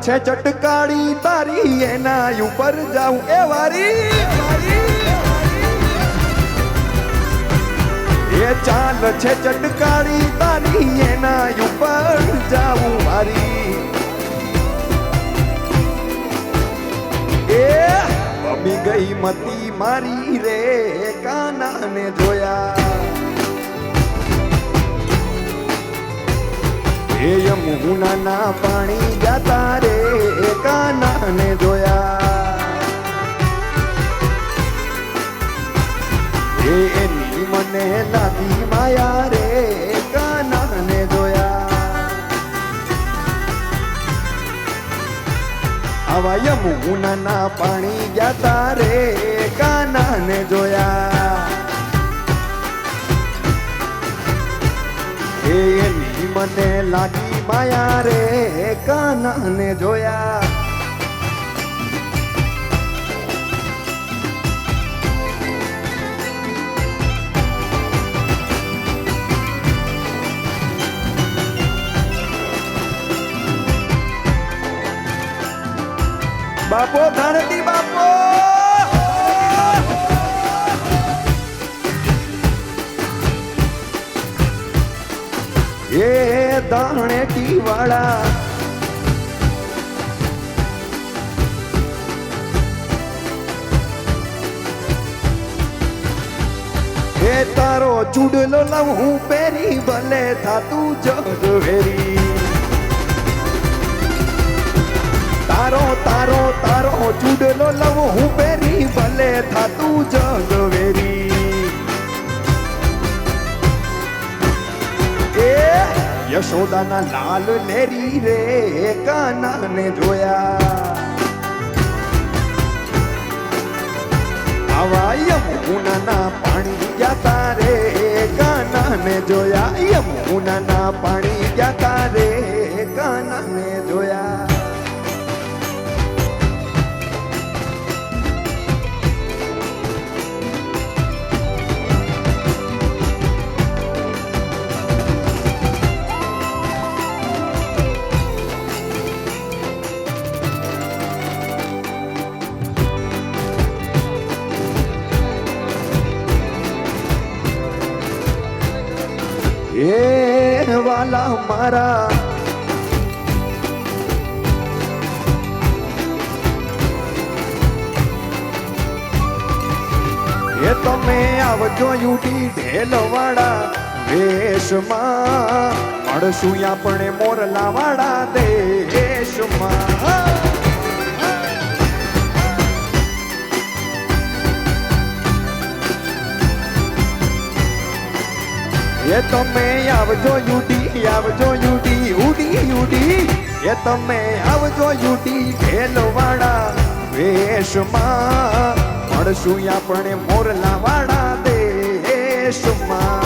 છે ચટકાળી, તારી એના ઉપર જાઉં. એ વારી. એ ચાલ છે ચટકાળી, તારી એના ઉપર જાઉં મારી એ બમી ગઈ મતી મારી રે, કાનાને જોયા. એ યમુનાના પાણી જાતા રે કાનાને જોયા. હે એની મને લાગી માયા રે કાનાને જોયા. આવા યમુનાના પાણી જાતા રે કાનાને જોયા. એની મને લાગી માયા રે કાનાને જોયા. બાપો ધરતી એ દાણેટી વાળા એ તારો ચૂડલો લવ હું પહેરી, ભલે થાતું જગ વેરી. તારો તારો તારો ચૂડલો લવ હું પહેરી, ભલે થાતું જગ યશોદાના લાલ લેરી રે કાનાને જોયા. આવા યમુનાના પાણી ગયા તારે, કાનાને જોયા યમુનાના પાણી. વાલા મારા એ તમે આવજો યુટી ઢેલવાળા વેશમાં મળશું આપણે મોરલા વાળા દેશમાં એ તમે આવજો યુટી આવજો યુટી, ઉડી ઉડી. એ તમે આવજો યુટી ભેલવાડા વેશમાં. મળશું આપણે મોરલા વાળા દેશમાં.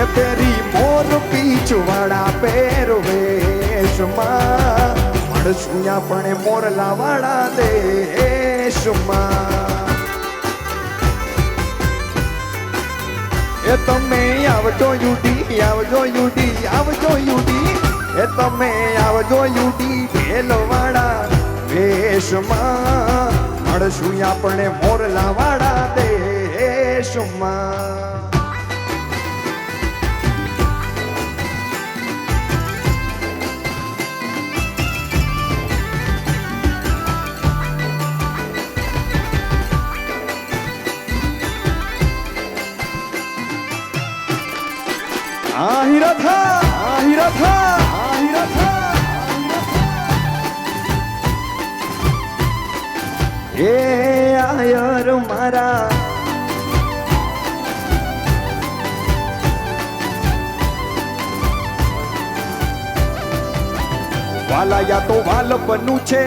એ પેરી મોર પીછ વાળા પહેરવેશમાં મળશું આપણે મોરલા વાળા દેશમાં. એ તમે આવજો યુડી આવજો યુડી આવજો યુડી. એ તમે આવજો યુડી ભેલવાળા વેશમાં મળશું આપણે મોરલા વાળા દેશમાં. આહિરથ આહિરથ આહિરથ. એ આયર મારા. વાલા યા તો વાલ બનું છે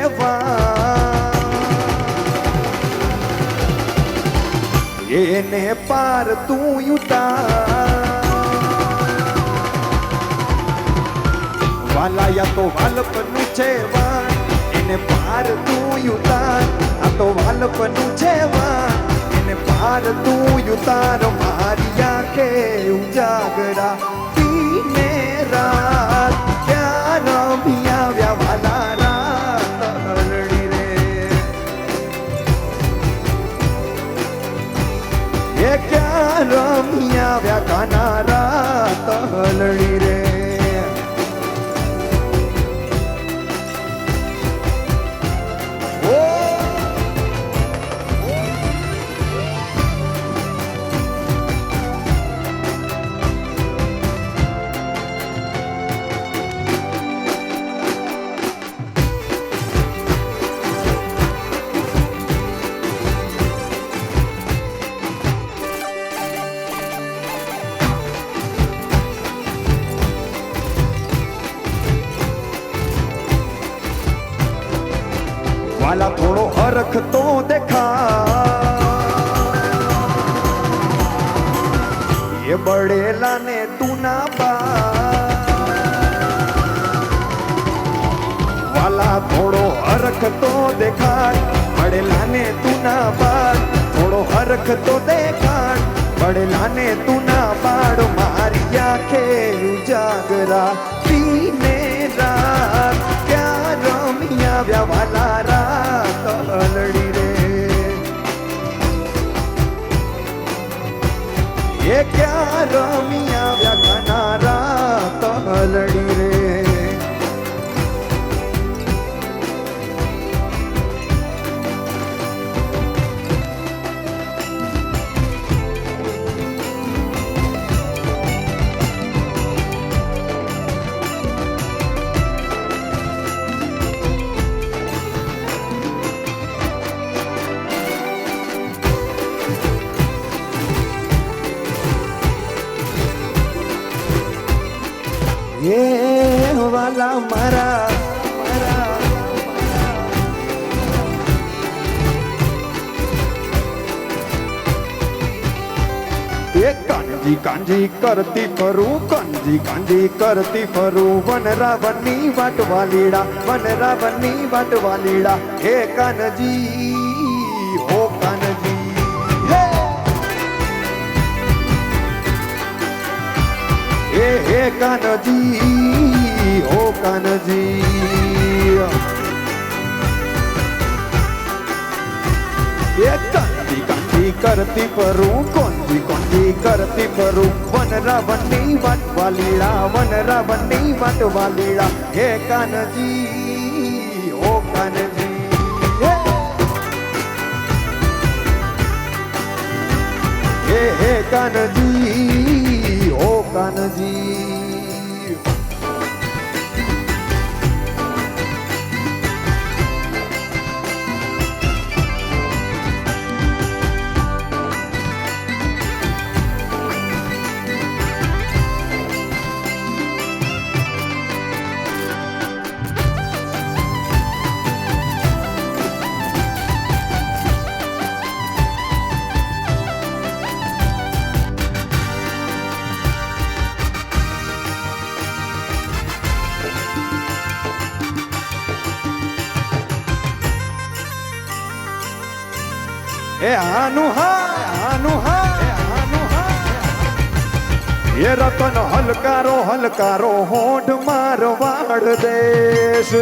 એને પાર તું ઉતાર વાલાયા તો વાલપનું છે વાન એને પાર તું યુતાર. આ તો વાલપનું છે વાન એને પાર તું યુતાર. મારી આંખે ઉજાગરા. તું ના પા વાલા થોડો હરખ તો દેખાડ બળેલા ને તું ના પાડ થોડો હરખ તો દેખાડ બળેલા ને તું ના પાડ મારી આંખે ઉજાગરા પીને રાત ક્યાં રમી આવ્યા વાલા રાત હલડી રે એ ક્યાં રમી મારા એ કાંજી કાંજી કરતી ફરું કાંજી કાંજી કરતી ફરું. વન રાવણની વાટ વાલીડા વન રાવણની વાટ વાલીડા હે કાનજી, હો કાનજી. હે! હે કાનજી. કાનજી કાંજી કાંજી કરતી પરું કોંજી કોંજી કરતી પરું વન રાવણની વાટ વાલીળા વન રાવણની વાટ વાલીળા. હે કાનજી, ઓ કાનજી. હે હે કાનજી, ઓ કાનજી. એ રતન હલકારો હલકારો હોઠ મારવાડ દેશ.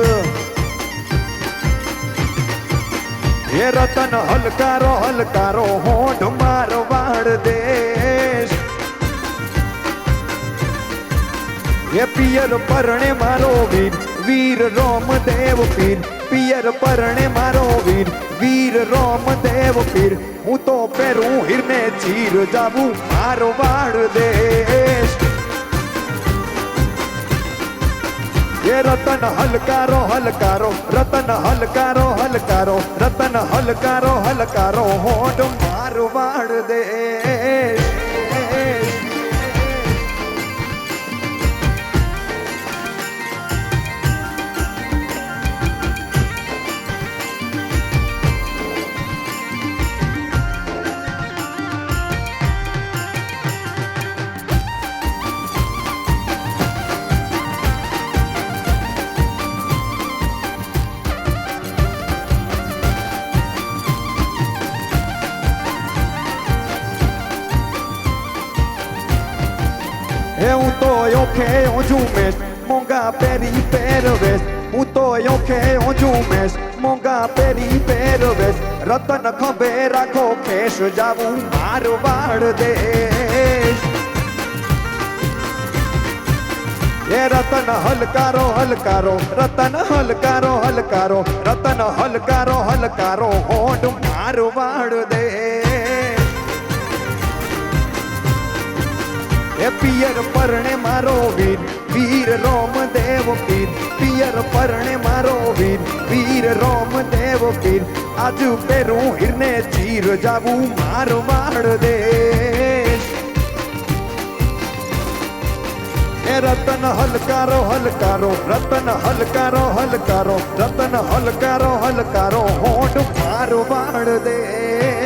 એ રતન હલકારો હલકારો હોઠ મારવાડ દેશ. એ પિયર પરણે મારો વીર વીર રોમ દેવ પીર. પિયર પરણે મારો વીર વીર રોમ દેવ પીર હું તો પેરું હીરને ચીર જાવું. મારો વાળ દેશ. એ રતન હલકારો હલકારો. રતન હલકારો હલકારો. રતન હલકારો હલકારો. હોડ મારો વાડ દેશ. ઓખે ઝુમેશ મોંઘા પેરી પહેરવેશ હું તો ઓખે ઝુમેશ મોંઘા પેરી પહેરવેશ રતન ખભે રાખો કેશ જાવું મારવાડ દેશ એ રતન હલકારો હલકારો રતન હલકારો હલકારો રતન હલકારો હલકારો હોડ મારવાડ દે પિયર પરણે મારો વીર વીર રોમ દેવ પીર પિયર પરણે મારો વીર વીર રોમ દેવ પીર આજુ પેરું હિરને ચીર જાવું મારો દેશ. એ રતન હલકારો હલકારો, રતન હલકારો હલકારો, રતન હલકારો હલકારો, હોઠ મારવાડ દે